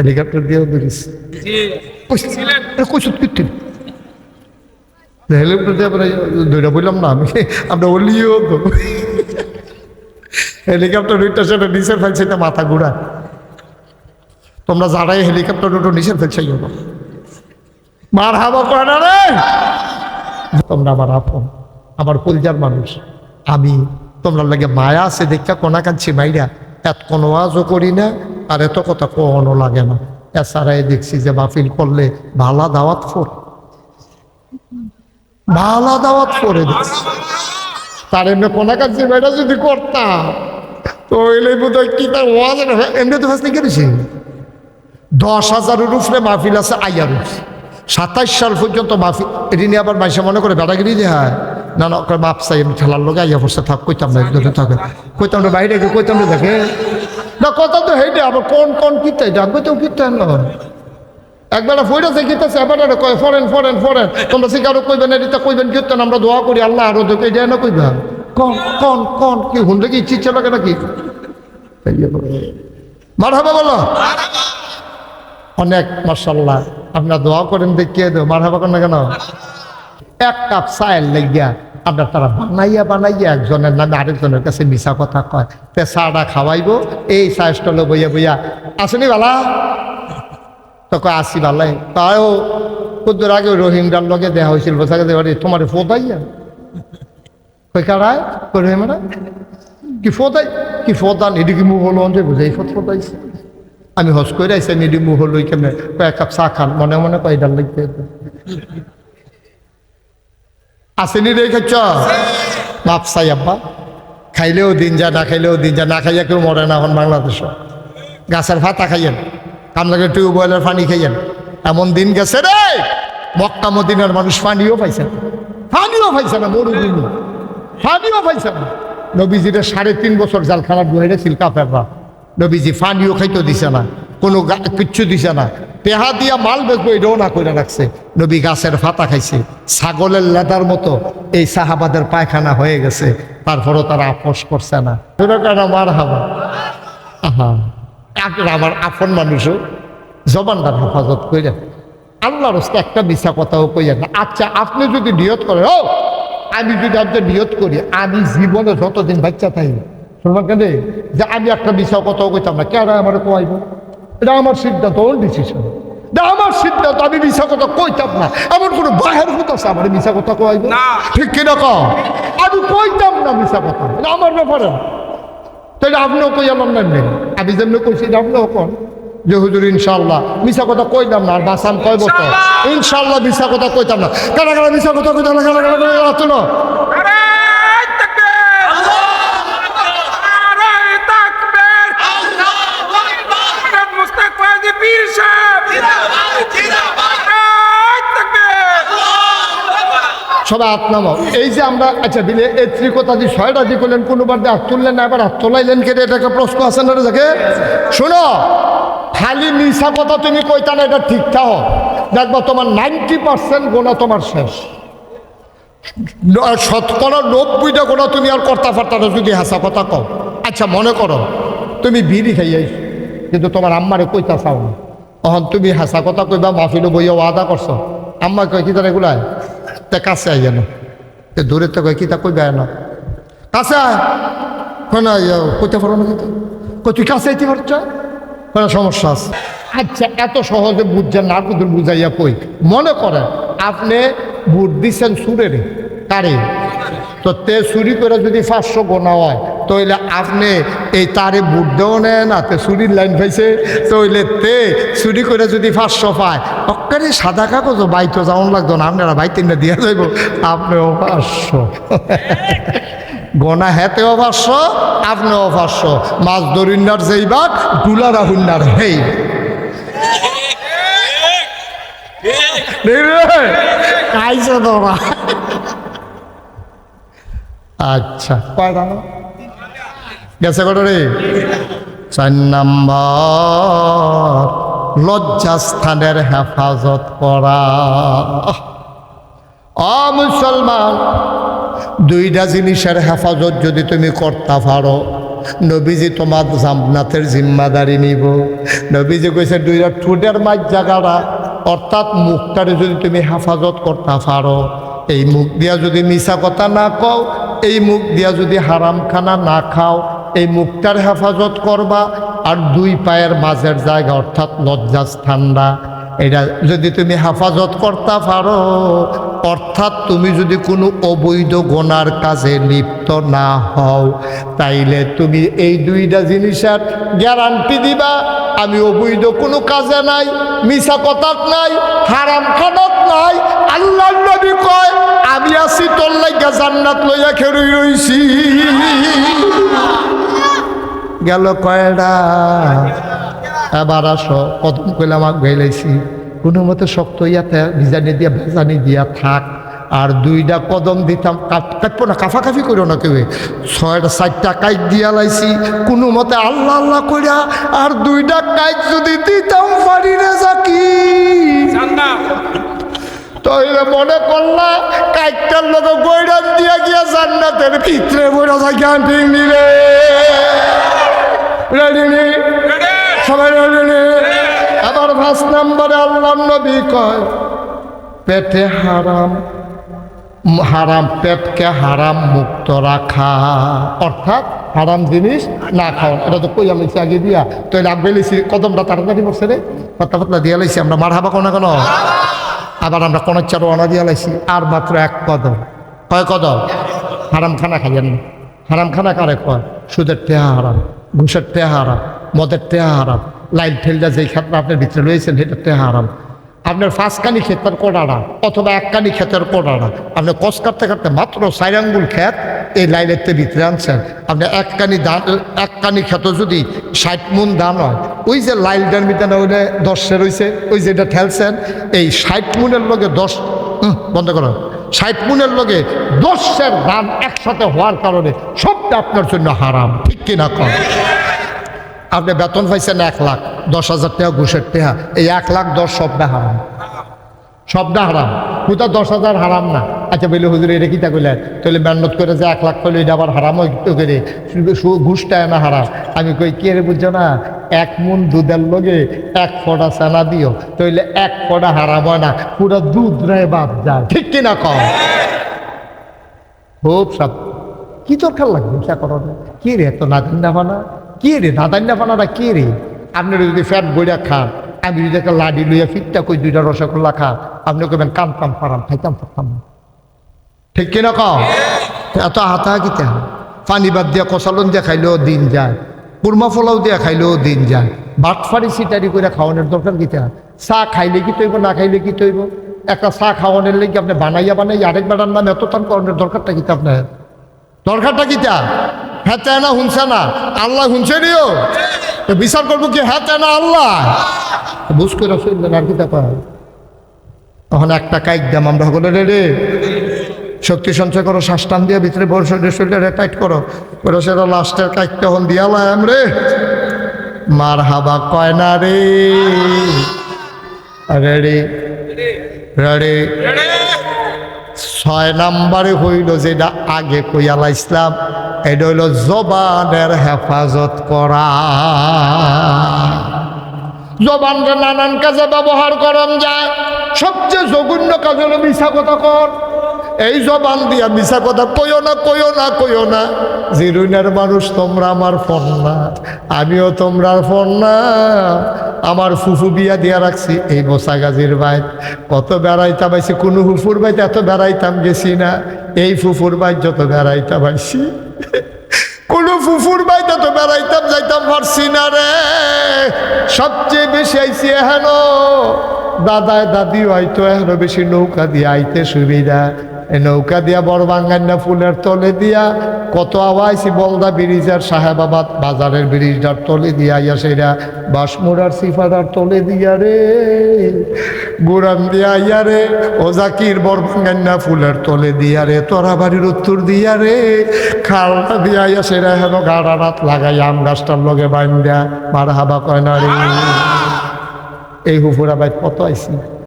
Helicopter দিয়েও ধরিস। কীর্তি helicopter দিয়ে আমরা ধরে বললাম না আমি আমরা ওলিও তো। হেলিকপ্টার উঠতে সেটা নিচের ফেলছে না মাথা ঘুরা। তোমরা যারাই হেলিকপ্টার উঠো নিচের ফেলছে মার হাবা করে না রে? তোমরা আমার আপন আমার পরিজার মানুষ। আমি তোমরা লাগে মায়া আছে দেখা কোনা কাঁদছি মাইরা এত কোনো আজও করি না। আর এত কথা কোনো লাগে না। এছাড়াই দেখছি যে মাহফিল করলে ভালা দাওয়াত ফোর। ভালা দাওয়াত করে দেখছি। তার এমনি কোনা কাঁদছি মাইরা যদি করতাম, তো এলে বোধ হয় কি তার ওয়াজ এমনি তো ফার্স্ট কেটেছি দশ হাজারের উপরে মাহফিল আছে আইয়ার সাতাইশ সাল পর্যন্ত মাফি এটি নিয়ে আবার মাইসে মনে করে বেড়াগিরি যে হ্যাঁ না না মাপ চাই, আমি ঠেলার লোক আইয়া পড়ছে থাক, কইতাম না একদম থাকে। কইতাম না, বাইরে কইতাম না, দেখে। না, কথা তো হেঁটে আবার কোন কোন কিতে ডাকবে তো কিতে না। একবেলা ফইরাছে কিতেছে এবার কয়, ফরেন ফরেন ফরেন। তোমরা শিকারও কইবেন এটা কইবেন কীর্তন, আমরা দোয়া করি, আল্লাহ আরও দেখে এটা না কইবা। কন কন কন, কি হুন্ডে কি, ইচ্ছে লাগে নাকি? মার হবে বলো। অনেক মার্শাল্লাহ আপনার দোয়া করেন, দেখিয়ে দেবো মার হাবা করেন না কেন? এক কাপ চায়ের লেগিয়া। আপনার তারা বানাইয়া বানাইয়া একজনের নামে আরেকজনের কাছে মিশা কথা কয়। তে চাটা খাওয়াইবো, এই চা স্টলে বইয়া বইয়া আসেনি বালা? তো কয়, আসি বালাই। তাও কুদ্দুর আগে রহিমরার লগে দেখা হয়েছিল বোঝাকে দেওয়ারি তোমার ফোদাইয়া কই কারায় কই রহিমরা কি ফোদাই কি ফোদান এটি কি মুখ হলো? যে বুঝাই ফোদ ফোদাইছে আমি হস করে আইসি নিডি মুহ লই কেমনে? কয়েক কাপ চা খান। মনে মনে কয় ডাল লাগতে আসেনি রে খাচ্ছ মাপ চাই আব্বা। খাইলেও দিন যা না খাইলেও দিন যা না খাইয়া কেউ মরে না এখন বাংলাদেশ। গাছের ভাতা খাইয়েন কামলাকে টিউবওয়েলের পানি খাইয়েন। এমন দিন গেছে রে! মক্কা মদিনার মানুষ পানিও পাইছে না। পানিও পাইছে না মরুভূমি পানিও পাইছে না। নবীজিরা সাড়ে তিন বছর জালখানা ডুহাইলে সিলকা ফেররা নবীজি ফানিও খাইতে দিছে না কোনো কিচ্ছু দিছে না। পেহা দিয়া মাল বেচবো এটাও না করে রাখছে। নবী গাছের ফাতা খাইছে। ছাগলের লেদার মতো এই সাহাবাদের পায়খানা হয়ে গেছে। তারপরও তারা আপোষ করছে না। আমার হাবা আহা আমার আপন মানুষও জবানদার হেফাজত করে আল্লাহর হস্তে একটা মিশা কথাও কইয়া না। আচ্ছা আপনি যদি নিয়ত করেন, ও, আমি যদি আপনার নিয়ত করি, আমি জীবনে যতদিন বাচ্চা থাকি শুনবেন কেন? যে আমি একটা বিষয় কথাও কইতাম না, কেন আমার কোয়াইব? এটা আমার সিদ্ধান্ত ওর ডিসিশন আমার সিদ্ধান্ত আমি মিশা কথা কইতাম না। এমন কোনো বাহের আছে আমার মিশা কথা কইব? না। ঠিক কিনা কম আমি কইতাম না মিশা কথা। এটা আমার ব্যাপারে তাহলে আপনিও কই আমার নাম নেই আমি যেমনি কইছি আপনিও কন। যে হুজুর ইনশাল্লাহ মিশা কথা কইতাম না আর বাসান কয় বছর? ইনশাআল্লাহ। ইনশাল্লাহ মিশা কথা কইতাম না। কারা কারা মিশা কথা কইতাম না কারা কারা কারা না আরে তাকবীর আরে তাকবীর আরে মুস্তাফা জি পীর সাহেব আরে তাকবীর সবাই হাত এই যে আমরা আচ্ছা দিলে এই ত্রিকতা দিয়ে ছয়টা দিয়ে করলেন কোনোবার দিয়ে হাত তুললেন না, এবার হাত তোলাইলেন কেটে এটা একটা প্রশ্ন আছে না দেখে শোনো, খালি মিশা কথা তুমি কইতা না, এটা ঠিকঠাক দেখবা তোমার নাইনটি পার্সেন্ট গোনা তোমার শেষ। শতকরা নব্বইটা গোনা তুমি আর কর্তা পারতা না যদি হাসা কথা কও। আচ্ছা মনে করো, তুমি বিড়ি খাইয়াই কিন্তু তোমার আম্মারে কইতা চাও না। তখন তুমি হাসা কথা কইবা মাহফিলও বইয়া ওয়াদা করছ। আম্মা কয়, কি তার এগুলাই তে কাছে আই যেন তে দূরে তো কয়, কি তা কই না কাছে আয়। না কইতে পারো না কিন্তু কই তুই কাছে আইতে পারছ? কোনো সমস্যা আছে। আচ্ছা এত সহজে বুঝছেন না কুদুর বুঝাইয়া কই? মনে করেন, আপনি বুট দিচ্ছেন সুরের কারে তো তে চুরি করে যদি পাঁচশো গোনা হয় তাইলে আপনি এই তারে বুট দেও নেয় না তে চুরির লাইন পাইছে তইলে তে চুরি করে যদি পাঁচশো পায় অক্কারে সাদা কাগজও বাইতো যাওয়ান লাগতো না আপনারা বাইতে না দিয়া যাইব আপনিও পাঁচশো। গনা হেতেও পাঁচশো আপনিও পাঁচশো। মাছ দরিন্নার যেই বাঘ ডুলার আহুন্নার হেই। আচ্ছা কয়টা না গেছে কত রে? চার নাম্বার। লজ্জাস্থানের হেফাজত করা। অ, মুসলমান, দুইটা জিনিসের হেফাজত যদি তুমি করতে পারো, নবীজি তোমার জামনাতের জিম্মাদারি নিব। নবীজি কইছে, দুইটা ঠোঁটের মাঝ জায়গাটা অর্থাৎ মুখটারে যদি তুমি হেফাজত করতে পারো, এই মুখ দিয়া যদি মিশা কথা না কও, এই মুখ দিয়া যদি হারাম খানা না খাও এই মুখটার হেফাজত করবা আর দুই পায়ের মাঝের জায়গা অর্থাৎ লজ্জাস ঠান্ডা। এটা যদি তুমি হেফাজত করতে পারো, অর্থাৎ তুমি যদি কোনো অবৈধ গোনার কাজে লিপ্ত না হও, তাইলে তুমি এই দুইটা জিনিসের গ্যারান্টি দিবা, আমি অবৈধ কোনো কাজে নাই মিশা কথাত নাই, হারাম খানত নাই আল্লাহ নবী কয়, আমি আছি তোর লাইগা জান্নাত লইয়া খেরুই রইছি। গেল কয়টা এবার আসো কদম কইলে আমাকে ভেলাইছি কোনো মতে শক্ত ইয়াতে ভিজানি দিয়া ভেজানি দিয়া থাক। আর দুইটা কদম দিতাম কাট- কাটবো না কাফাকাফি করো না কেউ। ছয়টা চারটা কাইট দিয়া লাইছি। কোনো মতে আল্লাহ আল্লাহ কইরা আর দুইটা কাইট যদি দিতাম পারি রে যাকি জান্নাত তাইলে মনে করলা কাইটার লোক গৈরাম দিয়া গিয়া জান্নাতের ভিতরে বইরা থাকি আন্টি নিলে। রেডি নি রেডি সবাই রেডি আবার পাঁচ নম্বরে আল্লাহ নবী কয় পেটে হারাম হারাম পেটকে হারাম মুক্ত রাখা অর্থাৎ হারাম জিনিস না খাওয়া। এটা তো কই আমি আগে দিয়া? তো লাগবে লিছি কদমটা তাড়াতাড়ি পড়ছে রে। পাতলা পাতলা দিয়া লাইছি আমরা মার হাবা কোনো কেন? আবার আমরা কোনো চারো অনা দিয়া লাইছি আর মাত্র এক কদম। কয় কদম? হারাম খানা খাইয়েন হারাম খানা কারে কয়? সুদের টেহা হারাম। ঘুষের টেহা হারাম, মদের টেহা হারাম, লাইন ঠেলটা যেই ক্ষেত্রে আপনার ভিতরে রয়েছেন সেটার টেহা হারাম। আপনার পাঁচকানি ক্ষেতের কোডাড়া অথবা এককানি ক্ষেতের কোডাড়া আপনি কষ কাটতে কাটতে মাত্র সাইরাঙ্গুল ক্ষেত এই লাইনের তে ভিতরে আনছেন। আপনি এককানি দান এককানি ক্ষেত যদি ষাট মুন দান হয়, ওই যে লাইলটার ভিতরে ওইটা দশে রয়েছে ওই যেটা ঠেলছেন, এই ষাট মুনের লগে দশ বন্ধ করো। ষাট মুনের লগে দশের দাম একসাথে হওয়ার কারণে সবটা আপনার জন্য হারাম। ঠিক কিনা? কর আপনি বেতন পাইছেন এক লাখ, দশ হাজার টাকা ঘুষের টাকা এই এক লাখ দশ সবটা হারাম। সবটা হারাম। কোথা দশ হাজার হারাম না। আচ্ছা বলে হুজুর, এটা কিতা কইলেন? তাহলে মেহনত করে যে এক লাখ করলে এটা আবার হারাম করে ঘুষটা না হারাম। আমি কই, কে রে বুঝছ না? এক মন দুধের লগে এক ফোঁটা চানা দিও। তাইলে এক ফোঁটা হারাম হয় না। পুরো দুধ রায় বাদ যায় ঠিক কিনা? কম খুব সব কি দরকার লাগবে হিংসা করার? কি রে, এত নাদান্না ফানা কি রে নাদান্না ফানাটা কি রে? আপনি যদি ফ্যাট বইয়া খান, আমি যদি একটা লাডি লইয়া ফিটটা কই, দুইটা রসগোল্লা খান, আপনি কবেন কানতাম পারাম, খাইতাম পারতাম না ঠিক কিনা কম এত হাতা কিতা? পানি বাদ দিয়া কষালন দিয়া খাইলেও দিন যায়, কুরমা ফলাও দিয়া খাইলেও দিন যায়। বাটফারি সিটারি করে খাওয়ানোর দরকার কিতা? চা খাইলে কি তৈব, না খাইলে কি তৈব? একটা চা খাওয়ানোর লেগে আপনি বানাইয়া বানাইয়া আরেক বেড়ার নাম এত টান করানোর দরকারটা কিতা আপনার? দরকারটা কিতা হ্যাঁ চায় না শুনছে না। আল্লাহ শুনছে নিও। তো বিচার করব কি? হ্যাঁ চায় না, আল্লাহ। বুঝ করে শুনলেন আর পায়? তখন একটা কাইক দাম, আমরা সকলে রে রে, শক্তি সঞ্চয় করো শ্বাস টান দিয়ে ভিতরে বড় শরীরে শরীরে টাইট করো। ওরা সেটা লাস্টের কাইক তখন দিয়ালাম রে। মার হাবা কয় না রে। Ready ready. ছয় নাম্বারে হইল যেটা আগে কইয়ালা ইসলাম, এটা হইল জবানের হেফাজত করা। জবানটা নানান কাজে ব্যবহার করন যায়। সবচেয়ে জঘন্য কাজ হলো মিশা কথা কর এই জবান দিয়া মিশা কথা কইও না কইও না কইও না। জিরুনের মানুষ তোমরা আমার ফোন না, আমিও তোমরা ফোন না। আমার ফুফু বিয়া দিয়া রাখছি, এই বসা গাজির বাইত কত বেড়াইতাম আইছি কোনো ফুফুর বাইত এত বেড়াইতাম গেছি না। এই ফুফুর বাইত যত বেড়াইতাম আইছি কোনো ফুফুর বাইতে তো বেড়াইতাম, যাইতাম পারছি না রে। সবচেয়ে বেশি আইছি হেন দাদায় দাদি হয়তো এখনও বেশি নৌকা দিয়ে আইতে সুবিধা। এই নৌকা দিয়া বড় বাঙ্গান্না ফুলের তলে দিয়া কত আওয়াইছি বলদা ব্রিজের সাহেবাবাদ বাজারের ব্রিজটার তলে দিয়া আইয়া সেরা বাসমুরার সিফাদার তলে দিয়া রে। গুড়ান দিয়া আইয়া রে, ও জাকির বড় বাঙ্গান্না ফুলের তলে দিয়া রে, তোরা বাড়ির উত্তর দিয়া রে। খালটা দিয়া আইয়া সেরা হেন গাড়া রাত লাগাই, আম গাছটার লগে বাইন্দা মার হাবা কয় না রে। এই হুফুরা বাইত কত আইসি